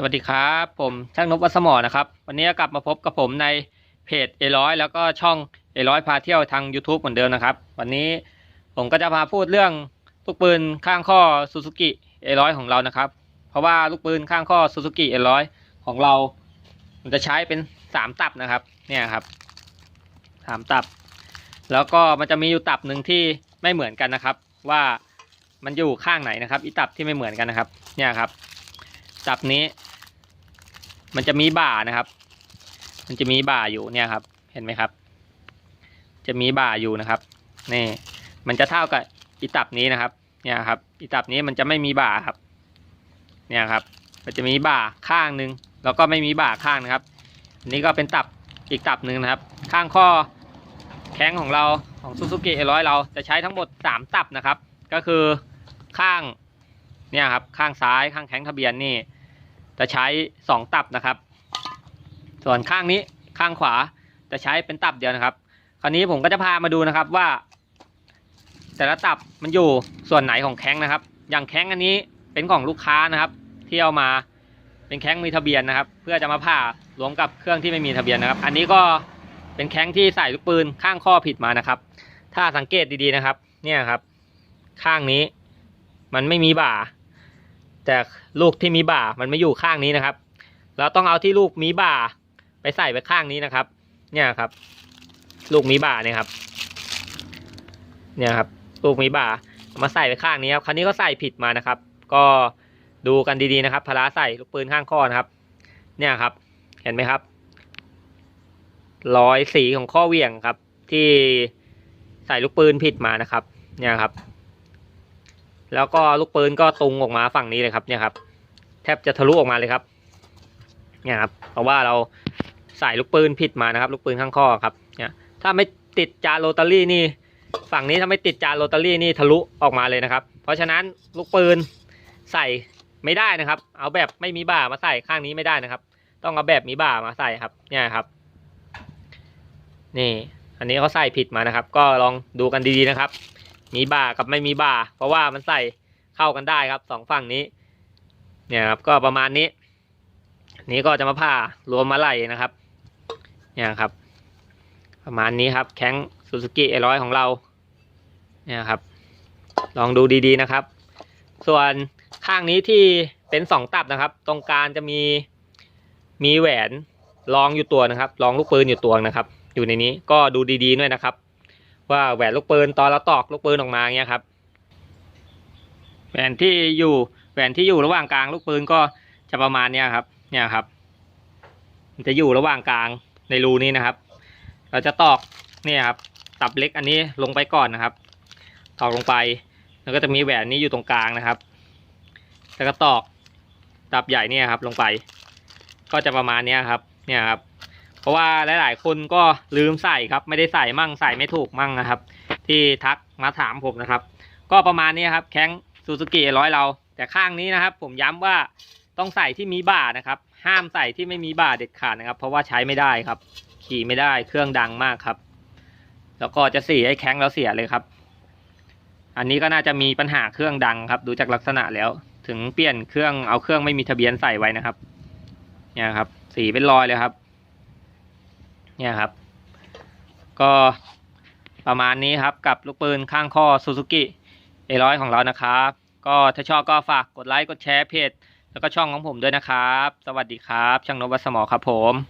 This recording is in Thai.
สวัสดีครับ ผมช่างนพวัสมอนะครับ วันนี้กลับมาพบกับผมในเพจเอร้อยแล้วก็ช่องเอร้อยพาเที่ยวทาง YouTube เหมือนเดิมนะครับ วันนี้ผมก็จะมาพูดเรื่องลูกปืนข้างข้อซูซูกิเอร้อยของเรานะครับ เพราะว่าลูกปืนข้างข้อซูซูกิเอร้อยของเรามันจะใช้เป็นสามตับนะครับ เนี่ยครับสามตับ แล้วก็มันจะมีอยู่ตับหนึ่งที่ไม่เหมือนกันนะครับ ว่ามันอยู่ข้างไหนนะครับอีตับที่ไม่เหมือนกันนะครับ เนี่ยครับตับนี้ มันจะมีบ่านะครับ มันจะมีบ่าอยู่เนี่ยครับ เห็นไหมครับ จะมีบ่าอยู่นะครับ นี่ มันจะเท่ากับอีตับนี้นะครับ เนี่ยครับ อีตับนี้มันจะไม่มีบ่าครับ เนี่ยครับ มันจะมีบ่าข้างหนึ่งแล้วก็ไม่มีบ่าข้างนะครับ อันนี้ก็เป็นตับอีกตับหนึ่งนะครับ ข้างข้อแข้งของเราของซูซูกิเอร้อยเราจะใช้ทั้งหมดสามตับนะครับ ก็คือข้างเนี่ยครับข้างซ้ายข้างแข้งทะเบียนนี่ จะใช้สองตับนะครับ ส่วนข้างนี้ข้างขวาจะใช้เป็นตับเดียวนะครับ คราวนี้ผมก็จะพามาดูนะครับว่า แต่ละตับมันอยู่ส่วนไหนของแข้งนะครับ อย่างแข้งอันนี้เป็นของลูกค้านะครับ ที่เอามาเป็นแข้งมีทะเบียนนะครับ เพื่อจะมาผ่ารวมกับเครื่องที่ไม่มีทะเบียนนะครับ อันนี้ก็เป็นแข้งที่ใส่ลูกปืนข้างข้อผิดมานะครับ ถ้าสังเกตดีๆนะครับ เนี่ยครับ ข้างนี้มันไม่มีบ่า แต่ลูกที่มีบ่ามันไม่อยู่ข้างนี้นะครับ เราต้องเอาที่ลูกมีบ่า ไปใส่ไปข้างนี้นะครับ เนี่ยครับ ลูกมีบ่าเนี่ยครับ เนี่ยครับ ลูกมีบ่ามาใส่ไปข้างนี้ครับคราวนี้ก็ใส่ผิดมานะครับ ก็ดูกันดีๆนะครับพลาใส่ลูกปืนข้างข้อนะครับ เนี่ยครับ เห็นไหมครับรอยสีของข้อเวี่ยงครับ ที่ใส่ลูกปืนผิดมานะครับ เนี่ยครับ แล้วก็ลูกปืนก็ตรงออกมาฝั่งนี้เลยครับเนี่ยครับ แทบจะทะลุออกมาเลยครับ เนี่ยครับ เพราะว่าเราใส่ลูกปืนผิดมานะครับ ลูกปืนข้างข้อครับ เนี่ย ถ้าไม่ติดจานโรตารี่นี่ ฝั่งนี้ถ้าไม่ติดจานโรตารี่นี่ทะลุออกมาเลยนะครับ เพราะฉะนั้นลูกปืนใส่ไม่ได้นะครับ เอาแบบไม่มีบ่ามาใส่ข้างนี้ไม่ได้นะครับ ต้องเอาแบบมีบ่ามาใส่ครับ เนี่ยครับ นี่ อันนี้เขาใส่ผิดมานะครับ ก็ลองดูกันดีๆนะครับ มีบ่ากับไม่มีบ่า เพราะว่ามันใส่เข้ากันได้ครับสองฝั่งนี้ เนี่ยครับก็ประมาณนี้ นี้ก็จะมาผ่ารวมมาไหลนะครับ เนี่ยครับ ประมาณนี้ครับแข้งซูซูกิเอร้อยของเรา เนี่ยครับ ลองดูดีๆนะครับ ส่วนข้างนี้ที่เป็นสองตับนะครับ ตรงกลางจะมีมีแหวนรองอยู่ตัวนะครับรองลูกปืนอยู่ตัวนะครับ อยู่ในนี้ก็ดูดีๆด้วยนะครับ ว่าแหวนลูกปืนตอนเราตอกลูกปืนออกมาเงี้ยครับ แหวนที่อยู่แหวนที่อยู่ระหว่างกลางลูกปืนก็จะประมาณเนี้ยครับ เนี่ยครับ มันจะอยู่ระหว่างกลางในรูนี้นะครับ เราจะตอกเนี่ยครับ ตับเล็กอันนี้ลงไปก่อนนะครับ ตอกลงไป แล้วก็จะมีแหวนนี้อยู่ตรงกลางนะครับ แล้วก็ตอกตับใหญ่เนี่ยครับ ลงไป ก็จะประมาณเนี้ยครับ เนี่ยครับ เพราะว่าหลาย ๆ คนก็ลืมใส่ครับ ไม่ได้ใส่มั่งใส่ไม่ถูกมั่งนะครับ ที่ทักมาถามผมนะครับ ก็ประมาณนี้ครับแข้งซูซูกิร้อยเรา แต่ข้างนี้นะครับ ผมย้ำว่าต้องใส่ที่มีบ่านะครับ ห้ามใส่ที่ไม่มีบ่าเด็ดขาดนะครับ เพราะว่าใช้ไม่ได้ครับ ขี่ไม่ได้เครื่องดังมากครับ แล้วก็จะเสียไอ้แข้งแล้วเสียเลยครับ อันนี้ก็น่าจะมีปัญหาเครื่องดังครับ ดูจากลักษณะแล้ว ถึงเปลี่ยนเครื่องเอาเครื่องไม่มีทะเบียนใส่ไว้นะครับ เนี่ยครับ สีเป็นรอยเลยครับ เนี่ยครับ ก็ประมาณนี้ครับกับลูกปืนข้างข้อซูซูกิเอร้อยของเรานะครับ ก็ถ้าชอบก็ฝากกดไลค์กดแชร์เพจ แล้วก็ช่องของผมด้วยนะครับ สวัสดีครับ ช่างนวัสมอครับผม